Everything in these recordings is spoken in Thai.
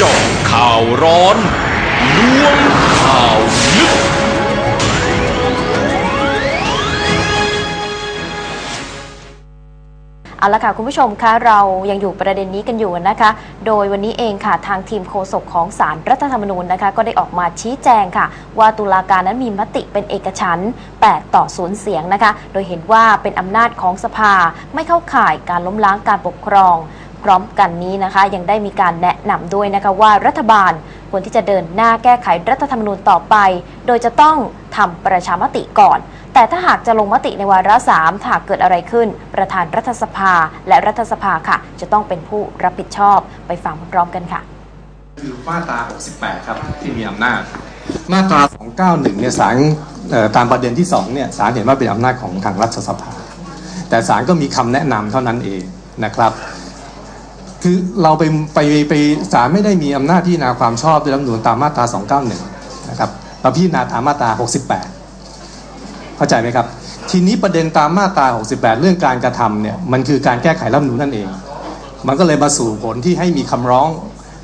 จาะข่าวร้อนล้วงข่าวลึก เอาละค่ะคุณผู้ชมคะเรายังอยู่ประเด็นนี้กันอยู่นะคะ โดยวันนี้เองค่ะทางทีมโฆษกของศารรัฐธรรมนูญนะคะ ก็ได้ออกมาชี้แจงค่ะ ว่าตุลาการนั้นมีมติเป็นเอกฉันท์8ต่อ0เสียงนะคะ โดยเห็นว่าเป็นอำนาจของสภาไม่เข้าข่ายการล้มล้างการปกครอง พร้อมกันนี้นะคะ ยังได้มีการแนะนำด้วยนะคะว่ารัฐบาลควรที่จะเดินหน้าแก้ไขรัฐธรรมนูญต่อไป โดยจะต้องทำประชามติก่อน แต่ถ้าหากจะลงมติในวาระสามถ้าหากเกิดอะไรขึ้น ประธานรัฐสภาและรัฐสภาค่ะ จะต้องเป็นผู้รับผิดชอบไปฟังพร้อมกันค่ะคือมาตรา 68 ครับ ที่มีอำนาจ มาตรา 291 เนี่ยศาลตามประเด็นที่ 2 เนี่ยศาลเห็นว่าเป็นอำนาจของทางรัฐสภา แต่ศาลก็มีคำแนะนำเท่านั้นเองนะครับ คือเราไปไปไปศาลไม่ได้มีอำนาจพิจารณาความชอบด้วยรัฐธรรมนูญตามมาตรา 291 นะครับเราพิจารณาตามมาตรา 68 เข้าใจไหมครับ ทีนี้ประเด็นตามมาตรา 68 เรื่องการกระทำเนี่ยมันคือการแก้ไขรัฐธรรมนูญนั่นเอง มันก็เลยมาสู่ผลที่ให้มีคำร้อง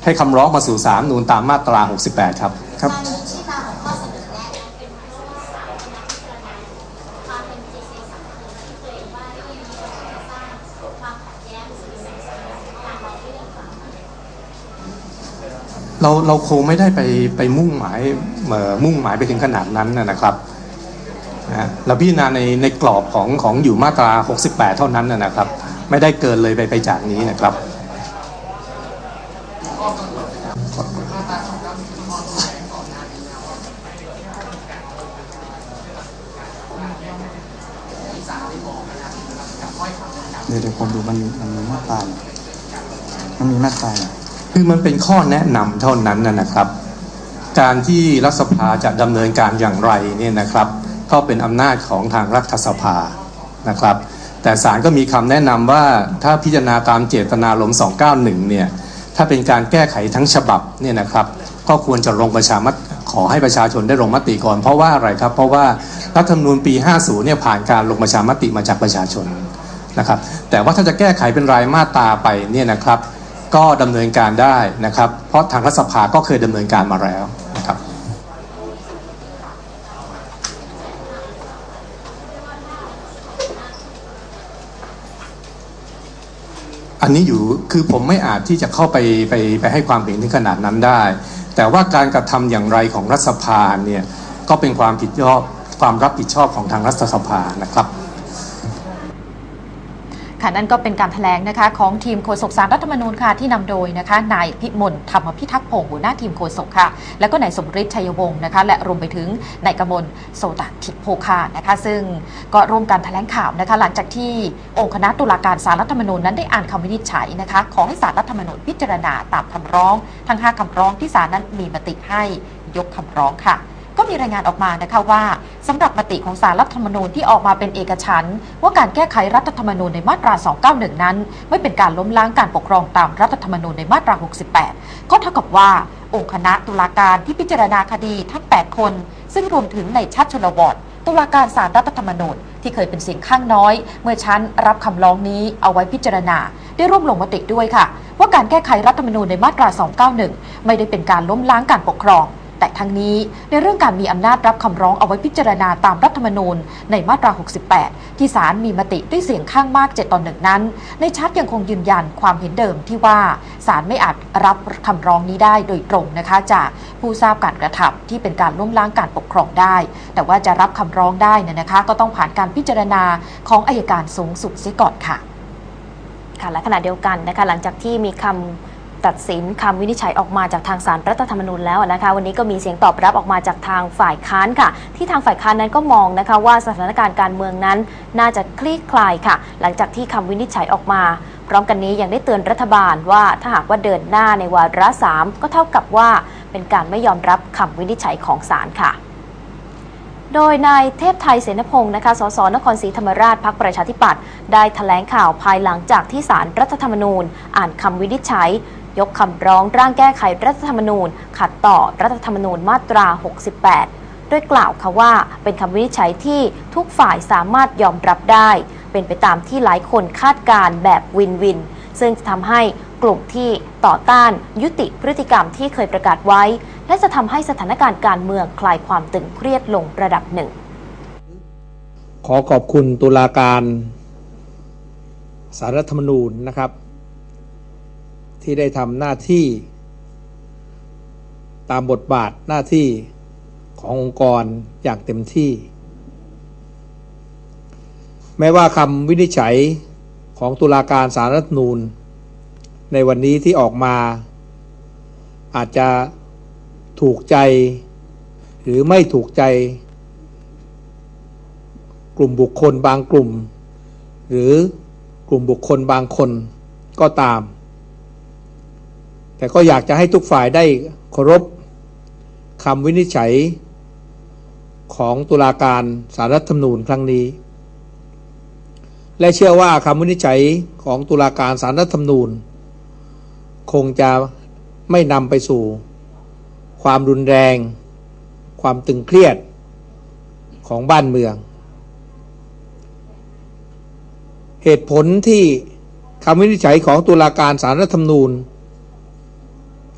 ให้คำร้องมาสู่สามนูนตามมาตรา 68 ครับครับ ที่มาของข้อเสนอแนะนั้นเป็นเพราะว่าสารนักพิจารณาความเป็นจริงในสังคมที่เกรงว่าเรื่องนี้จะสร้างความขัดแย้งสื่อสารการมองเรื่องความ เราเราคงไม่ได้ไปไปมุ่งหมายมุ่งหมายไปถึงขนาดนั้นนะครับนะเราพิจารณาในในกรอบของของอยู่มาตรา 68 เท่านั้นนะครับ ไม่ได้เกินเลยไปไปจากนี้นะครับเดี๋ยวเดี๋ยวผมดูมันมันมีมาตรายมันมีมาตราย คือมันเป็นข้อแนะนำเท่านั้นนะครับ การที่รัฐสภาจะดำเนินการอย่างไรเนี่ยนะครับ ก็เป็นอำนาจของทางรัฐสภานะครับ แต่ศาลก็มีคำแนะนำว่าถ้าพิจารณาตามเจตนารมณ์291 เนี่ยถ้าเป็นการแก้ไขทั้งฉบับเนี่ยนะครับ ก็ควรจะลงประชามติขอให้ประชาชนได้ลงมติก่อน เพราะว่าอะไรครับ เพราะว่ารัฐธรรมนูญปี 50 เนี่ยผ่านการลงประชามติมาจากประชาชนนะครับ แต่ว่าถ้าจะแก้ไขเป็นรายมาตราไปเนี่ยนะครับ ก็ดำเนินการได้นะครับ เพราะทางรัฐสภาก็เคยดำเนินการมาแล้วนะครับอันนี้อยู่คือผมไม่อาจที่จะเข้าไปไปไปให้ความเห็นถึงขนาดนั้นได้ แต่ว่าการกระทำอย่างไรของรัฐสภาเนี่ยก็เป็นความผิดชอบความรับผิดชอบของทางรัฐสภานะครับ ค่ะนั่นก็เป็นการแถลงนะคะของทีมโฆษกสารรัฐธรรมนูญค่ะที่นำโดยนะคะนายพิมลธรรมพิทักษ์พงศ์หัวหน้าทีมโฆษกค่ะ แล้วก็นายสมฤทธิ์ชัยวงศ์นะคะและรวมไปถึงนายกมลโสตทิพโพคานะคะ ซึ่งก็ร่วมกันแถลงข่าวนะคะหลังจากที่องค์คณะตุลาการสารรัฐธรรมนูญนั้นได้อ่านคำวินิจฉัยนะคะขอให้สารรัฐธรรมนูญพิจารณาตามคำร้อง ทั้ง 5คำร้องที่ศาลนั้นมีมติให้ยกคำร้องค่ะ ก็มีรายงานออกมานะคะว่าสำหรับมติของสารรัฐธรรมนูญที่ออกมาเป็นเอกฉันท์ว่าการแก้ไขรัฐธรรมนูญในมาตรา 291 นั้น ไม่เป็นการล้มล้างการปกครองตามรัฐธรรมนูญในมาตรา 68 ก็เท่ากับว่าองค์คณะตุลาการที่พิจารณาคดีทั้ง 8 คน ซึ่งรวมถึงในชัดชลวอดตุลาการสารรัฐธรรมนูญที่เคยเป็นเสียงข้างน้อย เมื่อชั้นรับคำร้องนี้เอาไว้พิจารณา ได้ร่วมลงมติด้วยค่ะ ว่าการแก้ไขรัฐธรรมนูญในมาตรา 291 ไม่ได้เป็นการล้มล้างการปกครอง แต่ทั้งนี้ในเรื่องการมีอำนาจรับคำร้องเอาไว้พิจารณาตามรัฐธรรมนูญในมาตรา 68 ที่ศาลมีมติด้วยเสียงข้างมาก 7 ต่อหนึ่งนั้น ในชัดยังคงยืนยันความเห็นเดิมที่ว่าศาลไม่อาจรับคำร้องนี้ได้โดยตรงนะคะจากผู้ทราบการกระทำที่เป็นการล้มล้างการปกครองได้ แต่ว่าจะรับคำร้องได้นนะคะ ก็ต้องผ่านการพิจารณาของอายการสูงสุดเสียก่อนค่ะค่ะและขณะเดียวกันนะคะหลังจากที่มีคำ ตัดสินคำวินิจฉัยออกมาจากทางสารรัฐธรรมนูญแล้วนะคะวันนี้ก็มีเสียงตอบรับออกมาจากทางฝ่ายค้านค่ะ ที่ทางฝ่ายค้านนั้นก็มองนะคะว่าสถานการณ์การเมืองนั้น น่าจะคลี่คลายค่ะ หลังจากที่คำวินิจฉัยออกมา พร้อมกันนี้ยังได้เตือนรัฐบาลว่าถ้าหากว่าเดินหน้าในวาระสามก็เท่ากับว่าเป็นการไม่ยอมรับคำวินิจฉัยของศาลค่ะโดยนายเทพไทยเสนพงศ์นะคะ สส นครศรีธรรมราช พักประชาธิปัตย์ ได้ถแถลงข่าวภายหลังจากที่ศาลรัฐธรรมนูญ อ่านคำวินิจฉัย ยกคำร้องร่างแก้ไขรัฐธรรมนูญ ขัดต่อรัฐธรรมนูญมาตรา 68โดยกล่าวค่ะว่าเป็นคำวินิจฉัยที่ทุกฝ่ายสามารถยอมรับได้ เป็นไปตามที่หลายคนคาดการณ์แบบวินวิน ซึ่งจะทำให้กลุ่มที่ต่อต้านยุติพฤติกรรมที่เคยประกาศไว้ และจะทำให้สถานการณ์การเมืองคลายความตึงเครียดลงระดับหนึ่ง ขอขอบคุณตุลาการสารรัฐธรรมนูญนะครับ ที่ได้ทำหน้าที่ ตามบทบาทหน้าที่ขององค์กรอย่างเต็มที่ แม้ว่าคำวินิจฉัยของตุลาการสารรัฐนูญในวันนี้ที่ออกมา อาจจะถูกใจ หรือไม่ถูกใจ กลุ่มบุคคลบางกลุ่ม หรือกลุ่มบุคคลบางคนก็ตาม แต่ก็อยากจะให้ทุกฝ่ายได้เคารพคำวินิจฉัยของตุลาการสารรัฐธรรมนูญครั้งนี้ และเชื่อว่าคำวินิจฉัยของตุลาการสารรัฐธรรมนูญ คงจะไม่นำไปสู่ ความรุนแรง ความตึงเครียดของบ้านเมือง เหตุผลที่คำวินิจฉัยของตุลาการสารรัฐธรรมนูญ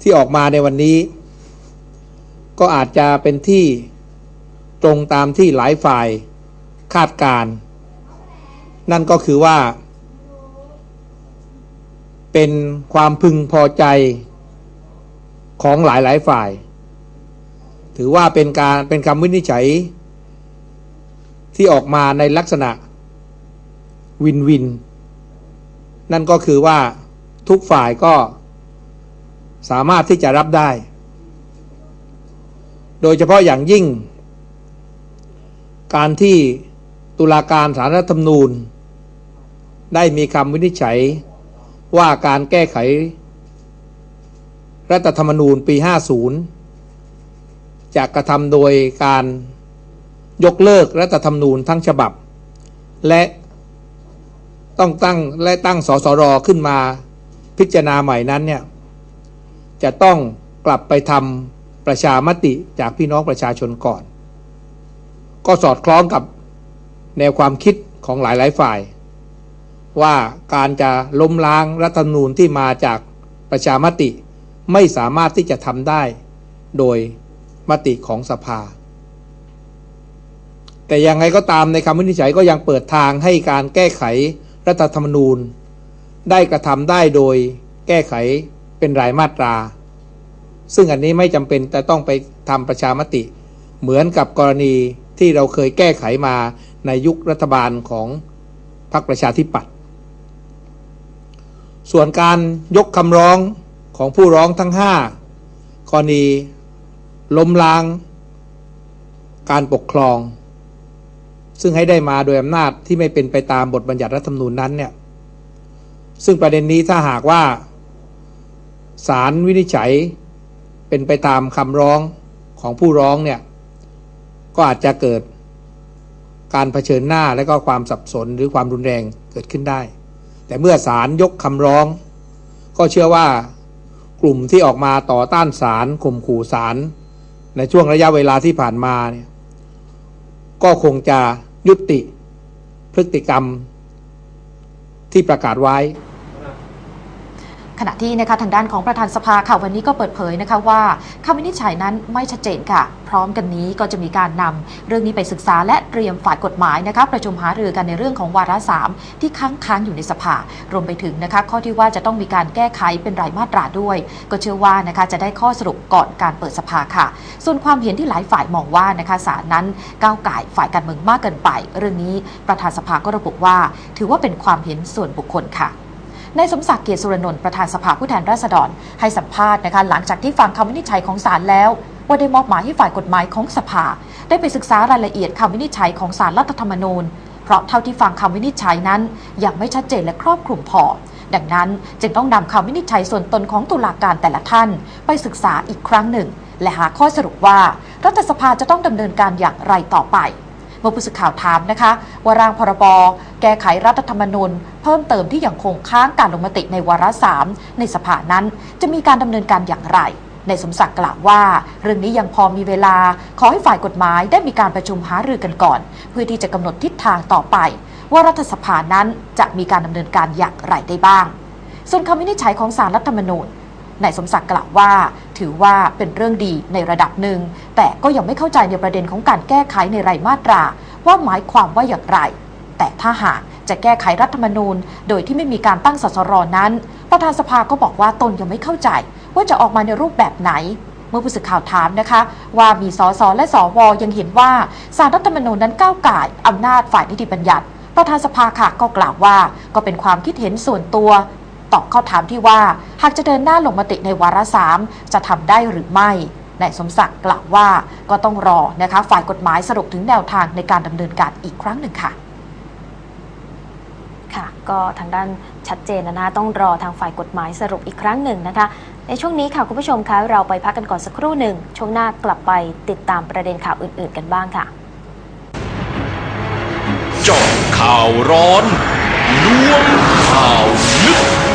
ที่ออกมาในวันนี้ ก็อาจจะเป็นที่ตรงตามที่หลายฝ่ายคาดการณ์นั่นก็คือว่า เป็นความพึงพอใจของหลายหลายฝ่าย ถือว่าเป็นการเป็นคำวินิจฉัย ที่ออกมาในลักษณะวินวิน นั่นก็คือว่าทุกฝ่ายก็ สามารถที่จะรับได้ โดยเฉพาะอย่างยิ่ง การที่ตุลาการสารรัฐธรรมนูญ ได้มีคำวินิจฉัยว่าการแก้ไข รัฐธรรมนูญปี 50 จะกระทำโดยการยกเลิกรัฐธรรมนูญทั้งฉบับ และต้องตั้งและตั้งสสรขึ้นมาพิจารณาใหม่นั้นเนี่ย จะต้องกลับไปทำประชามติจากพี่น้องประชาชนก่อน ก็สอดคล้องกับแนวความคิดของหลายๆฝ่าย ว่าการจะล้มล้างรัฐธรรมนูญที่มาจากประชามติไม่สามารถที่จะทำได้ โดยมติของสภา แต่ยังไงก็ตามในคำวินิจฉัยก็ยังเปิดทางให้การแก้ไขรัฐธรรมนูญ ได้กระทำได้โดยแก้ไข เป็นรายมาตรา ซึ่งอันนี้ไม่จำเป็นแต่ต้องไปทำประชามติ เหมือนกับกรณีที่เราเคยแก้ไขมาในยุครัฐบาลของพรรคประชาธิปัตย์ส่วนการยกคำร้องของผู้ร้องทั้ง 5 กรณีล้มล้าง การปกครอง ซึ่งให้ได้มาโดยอำนาจที่ไม่เป็นไปตามบทบัญญัติรัฐธรรมนูญนั้นเนี่ย ซึ่งประเด็นนี้ถ้าหากว่า ศาลวินิจฉัยเป็นไปตามคำร้องของผู้ร้องเนี่ยก็อาจจะเกิดการเผชิญหน้าและก็ความสับสนหรือความรุนแรงเกิดขึ้นได้ แต่เมื่อศาลยกคำร้อง ก็เชื่อว่ากลุ่มที่ออกมาต่อต้านศาลข่มขู่ศาลในช่วงระยะเวลาที่ผ่านมาเนี่ยก็คงจะยุติพฤติกรรมที่ประกาศไว้ ขณะที่นะคะทางด้านของประธานสภาค่ะวันนี้ก็เปิดเผยนะคะว่าคำวินิจฉัยนั้นไม่ชัดเจนค่ะ พร้อมกันนี้ก็จะมีการนำเรื่องนี้ไปศึกษาและเตรียมฝ่ายกฎหมายนะคะประชุมหารือกันในเรื่องของวาระสามที่ค้างค้างอยู่ในสภา รวมไปถึงนะคะข้อที่ว่าจะต้องมีการแก้ไขเป็นรายมาตราด้วย ก็เชื่อว่านะคะจะได้ข้อสรุปก่อนการเปิดสภาค่ะ ส่วนความเห็นที่หลายฝ่ายมองว่านะคะศาลนั้นก้าวไก่ฝ่ายการเมืองมากเกินไป เรื่องนี้ประธานสภาก็ระบุว่า ถือว่าเป็นความเห็นส่วนบุคคลค่ะ นายสมศักดิ์เกียรติสุรนนท์ประธานสภาผู้แทนราษฎร ให้สัมภาษณ์นะคะหลังจากที่ฟังคำวินิจฉัยของศาลแล้วว่าได้มอบหมายให้ฝ่ายกฎหมายของสภา ได้ไปศึกษารายละเอียดคำวินิจฉัยของศาลรัฐธรรมนูญ เพราะเท่าที่ฟังคำวินิจฉัยนั้น ยังไม่ชัดเจนและครอบคลุมพอ ดังนั้นจึงต้องนำคำวินิจฉัยส่วนตนของตุลาการแต่ละท่าน ไปศึกษาอีกครั้งหนึ่ง และหาข้อสรุปว่า รัฐสภาจะต้องดำเนินการอย่างไรต่อไป เมื่อผู้สื่อข่าวถามนะคะ ว่าร่างพรบแก้ไขรัฐธรรมนูญ เพิ่มเติมที่ยังคงค้างการลงมติในวาระสามในสภานั้น จะมีการดำเนินการอย่างไรในสมศักดิ์กล่าวว่า เรื่องนี้ยังพอมีเวลา ขอให้ฝ่ายกฎหมายได้มีการประชุมหารือกันก่อน เพื่อที่จะกำหนดทิศทางต่อไป ว่ารัฐสภานั้นจะมีการดำเนินการอย่างไรได้บ้าง ส่วนคำวินิจฉัยของสารรัฐธรรมนูญ นายสมศักดิ์กล่าวว่า ถือว่าเป็นเรื่องดีในระดับหนึ่ง แต่ก็ยังไม่เข้าใจในประเด็นของการแก้ไขในรายมาตรา ว่าหมายความว่าอย่างไร แต่ถ้าหากจะแก้ไขรัฐธรรมนูญ โดยที่ไม่มีการตั้งสสรนั้น ประธานสภาก็บอกว่าตนยังไม่เข้าใจ ว่าจะออกมาในรูปแบบไหน เมื่อผู้สื่อข่าวถามนะคะ ว่ามีสสและสวยังเห็นว่าสารรัฐธรรมนูญนั้นก้าวไก่ายอำนาจฝ่ายนิติบัญญัติประธานสภาค่ะก็กล่าวว่าก็เป็นความคิดเห็นส่วนตัว ตอบข้อถามที่ว่า หากจะเดินหน้าลงมติในวาระสามจะทำได้หรือไม่นายสมศักดิ์กล่าวว่าก็ต้องรอนะคะฝ่ายกฎหมายสรุปถึงแนวทางในการดำเนินการอีกครั้งหนึ่งค่ะค่ะ ก็ทางด้านชัดเจนนะนะคะต้องรอทางฝ่ายกฎหมายสรุปอีกครั้งหนึ่งนะคะ ในช่วงนี้ค่ะ คุณผู้ชมคะเราไปพักกันก่อนสักครู่หนึ่ง ช่วงหน้ากลับไปติดตามประเด็นข่าวอื่น ๆ กันบ้างค่ะเจาะข่าวร้อนล้วงข่าวลึก